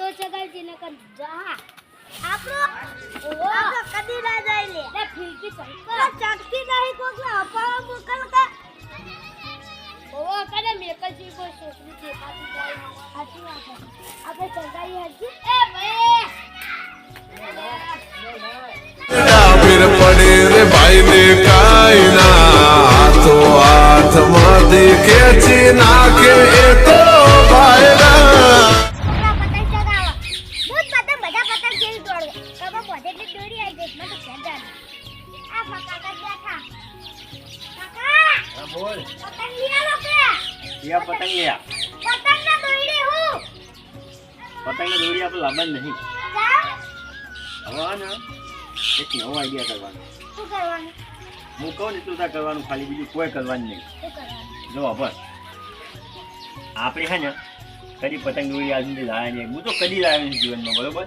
तो चगल जिने कर जा आप लोग ओ कदी ना जाईले ना फिर की संका चकती नहीं को के अपा मुकल का ओ कदे मेक जी को सोचनी थी बाकी जाई हाथी आ अब चल जाई हाथी ए भाई हाथों हाथ मे के के तो પતંગ દોરી આપણે લાંબા નહીં. હવે ને એક નવો આઈડિયા કરવાનો. હું કહું ને તું ત્યાં કરવાનું ખાલી બીજું કોઈ કરવાનું નહીં. જો બસ આપણે હે ને કદી પતંગ દોરી આજ સુધી લાવ્યા નહીં. હું તો કદી લાવ્યો નહીં જીવનમાં બરોબર?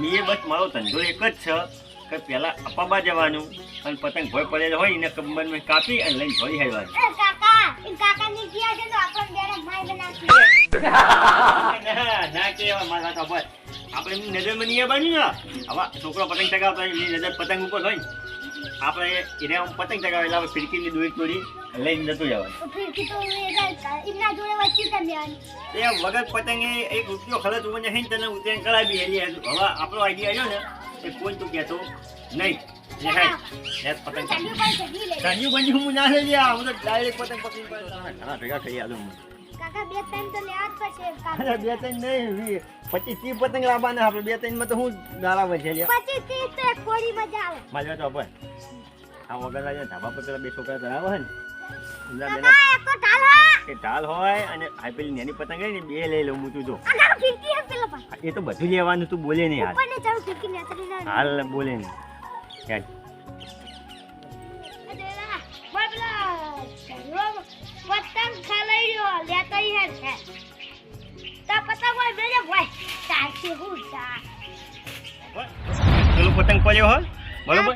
મેં એ બસ મારો ધંધો એક જ છે કે પહેલાં અપાબા જવાનું અને પતંગ ભોય પડેલો હોય એને કમરમાં કાપી અને લઈને ભરી કાકા ની કેવા મારા ખબર આપણે નજરમાં નહીં આવવાની ને? હવે છોકરો પતંગ ચગાવતો હોય એની નજર પતંગ ઉપર હોય. આપણે એને આમ પતંગ ચગાવે એટલે આપણે ફિરકીની દોરી તોડી લઈને જતું જવાનું તો ફિરકી તો એ વગર પતંગે એક રૂપિયો ખર્ચ મને હે તને ઉતરાયણ કરાવી એની હવે આપણો આઈડિયા આવ્યો ને એ કોઈ તું કહેતો નહીં. જે પતંગ બાન્યું હું ના લઈ હું તો ડાયરેક્ટ પતંગ પકડી ઘણા ભેગા થઈ આવ્યો બે ત્રણ તો લેવા જ પડશે અરે બે ત્રણ નહીં પચીસ ત્રીસ પતંગ લાવવાના આપણે. બે ત્રણમાં તો હું ગાળા છે ત્રીસ તો એક કોરી મજા આવે. મારી વાત પર આ વગર લાગે ધાબા પર પેલા બે છોકરા ધરાવે છે ને. એ ઢાલ હોય અને આ પેલી નાની પતંગ હોય ને બે લઈ લઉં હું તું જો. એ તો બધું લેવાનું તું બોલે નહીં હાલ. હાલ બોલે નહીં. હોય બેરે ભાઈ હું ચા પેલું પતંગ પડ્યો હોય બરોબર.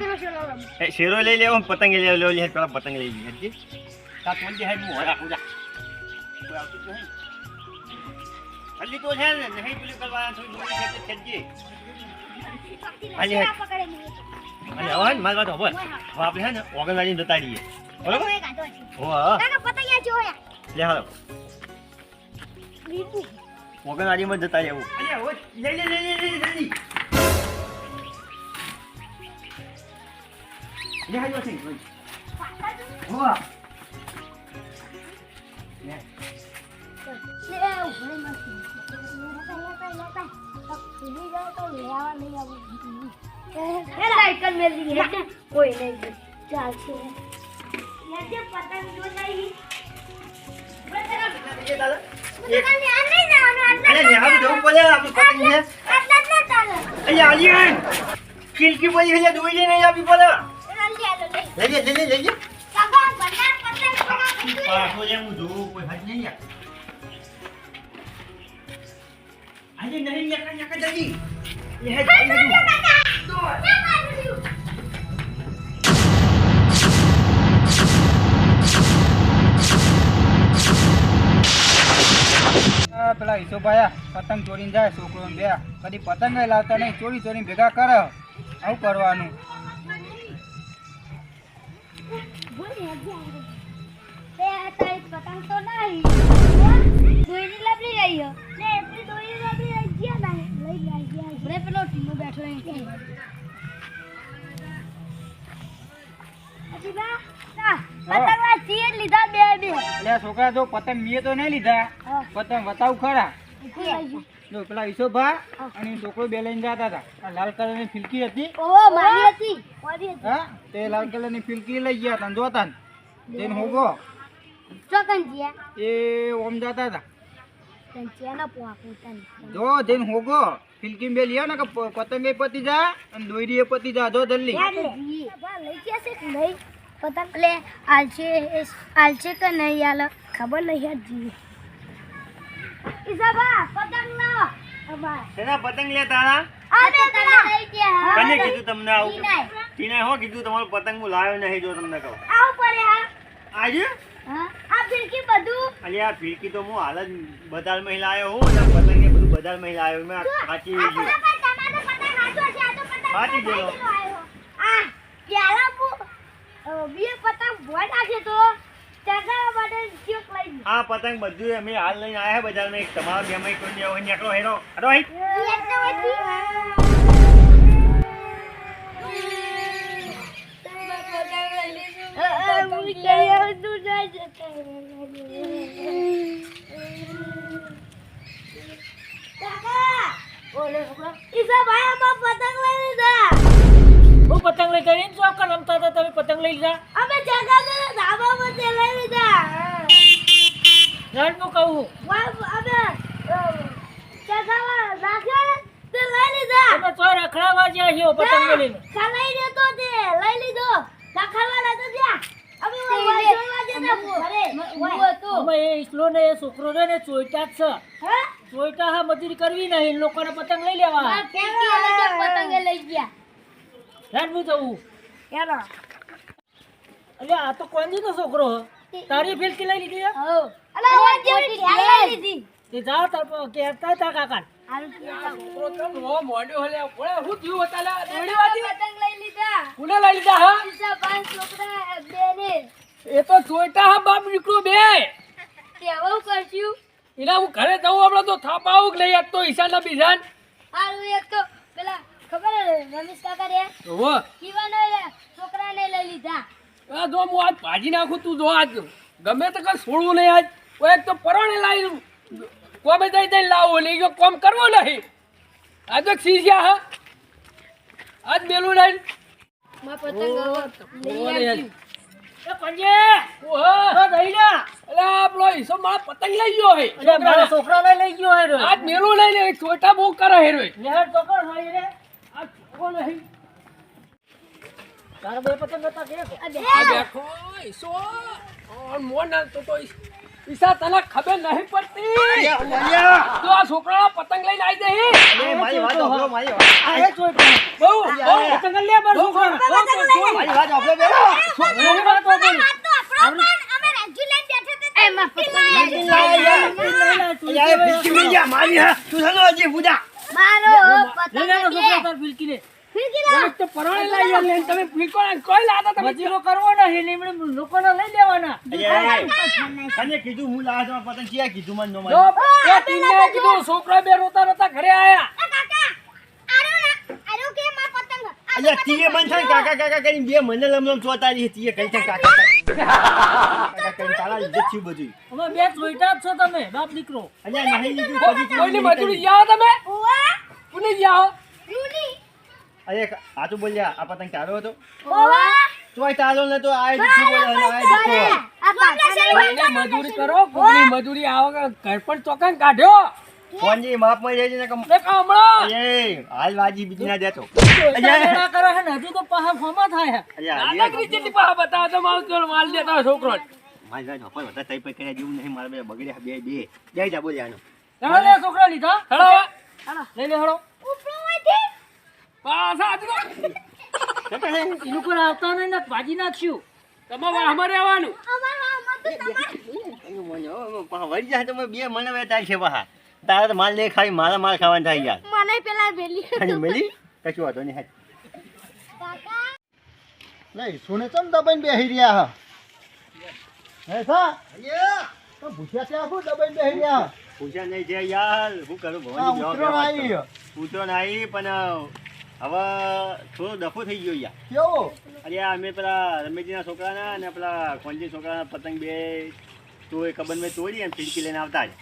એ શેરો લઈ લેવો પતંગ લઈ લેવો લે પેલા પતંગ લઈ લઈએ હજી. તાત મંદી હાઈ હું રાખું જા. કોઈ આવતું નહીં. હજી તો છે ને નહીં પેલું કરવાના થોડી દૂરી છે ખેંચજે. હાલી નહીં. અને હવે ને મારી વાત હવે હવે આપણે છે ને ઓગણવાડી જતા રહીએ બરોબર હું. હો હા. કાકા પતંગ જોયા. લે હાલો. લીધું. ઓગણવાડીમાં જતા જવું લઈ લે લઈ જલ્દી. કોઈ નહીં ચાલશે. પતંગ જો જવું. ખીડકી પડી છે દોઈ લઈને આપી પડે. લઈ લે લઈ દે. પાછો લે હું કોઈ હાથ નહીં આજે નહીં યાર જલ્દી. લે હે આ પેલા હિસોભાઈ પતંગ ચોરીને જાય છોકરો બે. કદી પતંગ લાવતા નહીં ચોરી ચોરી ભેગા કરે. આવું કરવાનું. બોલ ને, પતંગ ના, ચીર લીધા બે બે. એટલે છોકરા જો પતંગ મેં તો નહીં લીધા. પતંગ બતાવ ખરા. જો પેલા ઈશોભા અને છોકરો બે લઈને જતા હતા. લાલ કલરની ફિલકી હતી. ઓ મારી હતી. હા તે લાલ કલરની ફિલકી લઈ ગયા હતા જોતા ને. તેને હોગો ચોકન જીયા એ ઓમ જતા હતા. જો જઈને હોગો ફિલકી બે લ્યો ને કે પતંગ પતી જા અને દોરી એ પતી જા. જો જલ્દી. લઈ ગયા છે? પતંગ. લે આલશે આલશે કે નહીં આલે? ખબર નહીં યાર જીવે ઈસાબા પતંગ લો. અબા શેના પતંગ લે તારા? ગયા. કને કીધું તમને આવું. ટીનાએ. હો કીધું તમારો પતંગ હું લાવ્યો નહીં જો તમને કહું. આવું પડે હા. આજે? હા. આ ફિરકી બધું. અલી આ ફીરકી તો હું હાલ જ બદાલ મહિલા આવ્યો હું ને પતંગ બધું મહિલા આવ્યો મેં બધા ફાટી ગયેલો આ પ્યાલા અ, પતંગ ભોય નાખે તો ચગાવવા માટે ચેક લઈ આ પતંગ બધું અમે હાલ લઈને આયા બજારમાં એક તમારો બે માં કોઈ દેવો નીકળો હેરો અરે નાનનું કહું. અમે અ, જગાવવા તે લઈ લીધા. તમે તો રખડાવા જ્યાં છો પતંગ લઈને દેતો તે લઈ લીધો. દાખલવા લેતો ત્યાં અમે વાય જોવા જતા અરે હું હતો. અમે એ ઈસલો ને એ છોકરો ને ચોઈટા જ છે. હે? ચોઈટા હા મજૂરી કરવી નહીં. લોકોને પતંગ લઈ લેવા. પતંગ લઈ ગયા. નાનનું જવું. એનો એટલે આ તો કોણ નો છોકરો? તારી ફિલકી લઈ લીધી હે? હો અલે હવે જેવી લઈ લીધી. તે જા તાર પર કહેતા હતા કાકા હારું છોકરો તમ રો મોડ્યો હું થયું હતા લા લઈ લીધા. કોને લઈ લીધા હા? બીજા છોકરા એ તો ચોઈટા હા બાપ નીકળ્યો બે. કેવું કરશું. એના હું ઘરે જવું હમણાં તો થાપાવું લઈ આપતો ઈશાના બીજાન. હારું એક તો પેલા ખબર રમેશ કાકા રે હો કીવાનો છોકરાને લઈ લીધા. આ જો હું આજ ભાજી નાખું તું જો આજ ગમે તો કઈ છોડવું નહીં આજ. એક તો પરોણે લાવી કોમે જઈ જઈને લાવો લઈ ગયો કોમ કરવો નહીં. આ તો સીઝ્યા હા. આજ મેલું લઈને. માં પતંગ લઈ પતંગ લઈ ગયો હે. અલે મારા છોકરાને લઈ ગયો હે આજ મેલું લઈને છોટા બહુ કરે હે રે લેહર તો કર ભાઈ રે? આ છોકરો નહીં. તારા બે પતંગ હતા કે? આ દેખો ઈસો ઓન મોન તો તો ઈસા તને ખબર નહીં પડતી. તો આ છોકરા પતંગ લઈને આવી દે એ મારી વાત સાંભળો, મારી વાત. બહુ બહુ પતંગ લે બર છોકરા મારી વાત સાંભળો બે. છોકરા તો બોલ એમાં પતંગ લઈ અલ્યા, એ ફિરકી લઈ જા, મારી હા. તું શાનો હજી પૂજા? મારો લે પતંગ છોકરા તાર ફિલકી લે લાવ. એક તો પરોણે લઈ આવ્યા તમે ફિલકો કોઈ લાતા તમે. મજીરો કરવો નહીં લીમડે લોકોને લઈ લેવાના. તને કીધું હું લાવ્યો પતંગ ક્યાં કીધું મને નો મને? એ ટીને કીધું છોકરા બે રોતા રોતા ઘરે આયા. એ કાકા આરો ના આરો કે માં પતંગ. અલ્યા, તીએ મન થાય કાકા કાકા કરીને બે મને લમલમ ચોતાડી તીએ કઈ થાય કાકા કાકા. કરીને તારા થયું બધું અમે બે જોઈતા છો તમે બાપ દીકરો. અલ્યા, નહીં લીધું કોઈની મજૂરી જાઓ તમે? કોને જાઓ અરે આ બોલ્યા આ પતંગ તારો હતો? તોય તારો નતો આ જ શું બોલ્યા આ જ તો. આ કાકા કોઈની મજૂરી કરો કોની મજૂરી આવો ઘર પણ ચોકાન કાઢ્યો. ફોનજી માફમાં જઈને કમ ને કામળો એ હાલ વાજી બીજી ના દેતો લેણા કરે ને હજુ તો પાહા ફોમા થાય અલ્યા, દાદાગીરી જેટલી પાહા બતાવે તો મારું તો માલ દેતા છોકરો. મારી વાત હપર વધારે તઈ પર કર્યા જેવું નહીં મારા બે બગડ્યા બે બે. જઈ જા બોલ્યા આનો. હેડો છોકરો લીધા. હેડો. લઈ લે હેડો. આવતા નહીં ને ભાજી નાખશું બે મને વેચાય છે તારા તો માલ નહીં ખાવી મારા માલ ખાવાનું થાય યાર. મને પેલા અને કશું વાંધો નહીં કાકા? નહીં સુને ચમ દબાઈને બેહી રહ્યા હા? હે સા? તો ભૂખ્યા ત્યાં શું દબાઈને બેહી રહ્યા નહીં છે યાર. શું કરું ભવાની જવાબ તો. ઉતરણ પણ હવે થોડો ડફો થઈ ગયો યાર. કેવો? અરે અમે પેલા રમેશજીના છોકરાના અને પેલા કોંજી છોકરાના પતંગ બે તો એ કબન મેં તોડી એમ ફિરકી લઈને આવતા જ.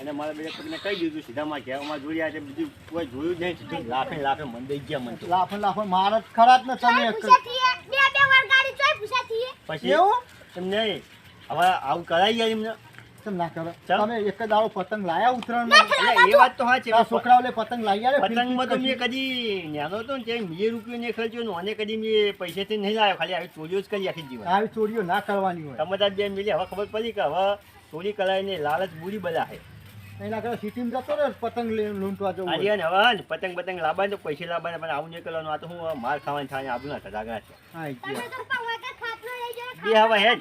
અને મારા બે પગને કહી દીધું સીધા માં ઘેરમાં જોડ્યા છે બીજું કોઈ જોયું જ નહીં સીધું લાફે લાફે મન દઈ ગયા મન લાફે લાફો માર જ ખરા જ ને તમે એક પૂછાથી બે બે વાર ગાડી ચોય પૂછાથી પછી એવું? એમ નહીં. હવે આવું કરાઈ ગયા એમને. કેમ ના કરો? તમે એક જ દાડો પતંગ લાયા ઉતરણ એ વાત તો હા છે આ છોકરાઓને પતંગ લાવી આલે પતંગમાં તો મેં કદી ન્યાનો તો ને બે રૂપિયો ને ખર્ચ્યો ને અને કદી મેં પૈસેથી નહીં લાવ્યો ખાલી આવી ચોરીઓ જ કરી આખી જીવન. આવી ચોરીઓ ના કરવાની હોય. સમજદાર બેન મિલી હવે ખબર પડી કે હવે ચોરી કરાવીને લાલચ બુરી બધા છે એના કરતા સિટીમાં જતો રહે પતંગ લૂંટવા જવું. આજે ને હવે પતંગ પતંગ લાવવા તો પૈસા લાવવા પણ આવું નહીં કરવાનું. આ તો હું માર ખાવાની થાય આવું ના થતા છે. હા, બે હવે હેડ.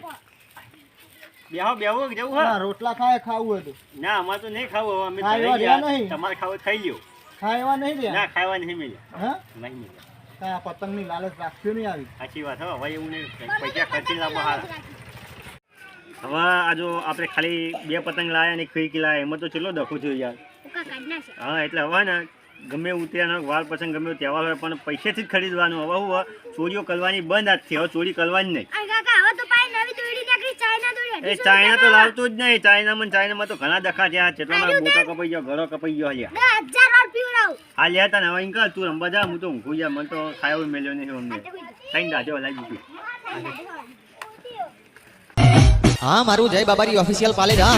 બેહો બેહો જવું હા. રોટલા ખાય ખાવું હતું ના અમાર તો નહીં ખાવું હવે અમે ગયા. તમારે ખાવું ખાઈ લ્યો. ખાવા નહીં દે? ના ખાવા નહીં મળ્યા હા? નહીં મળ્યા કા પતંગની લાલચ રાખ્યો નહીં આવી? સાચી વાત હો હવે એવું નહીં. પૈસા ખર્ચી લાવવા હારા હવે આ જો આપણે ખાલી બે પતંગ લાયા અને ખીકી લાયા એમાં તો ચેટલો દખો થયો યાર. હા એટલે હવે ને ગમે ઉતર્યાનો વાર પસંદ ગમે તહેવાર હોય પણ પૈસેથી જ ખરીદવાનું. હવે હું ચોરીઓ કરવાની બંધ આજથી હવે ચોરી કરવાની નહીં આ કાકા હવે તો પાછી નવી દોડી નીકળી ચાઇના દોડી એ ચાઇના તો લાવતું જ નહીં. ચાઇનામાં ચાઇનામાં તો ઘણા દખા થયા ચેટલાના બોટા કપાઈ ગયો ઘરો કપાઈ ગયો હલ્યા. દસ હજાર વાર પીવડાવું. આ લ્યા તા ને હવે ઇંકલ તું રમવા જા હું તો ઊંઘું જા. મને તો ખાયો મેલ્યો નહીં અમને કઈ દાજો લાગી ગયું હા મારું જય બાબારી ઓફિશિયલ પાલેજ હા.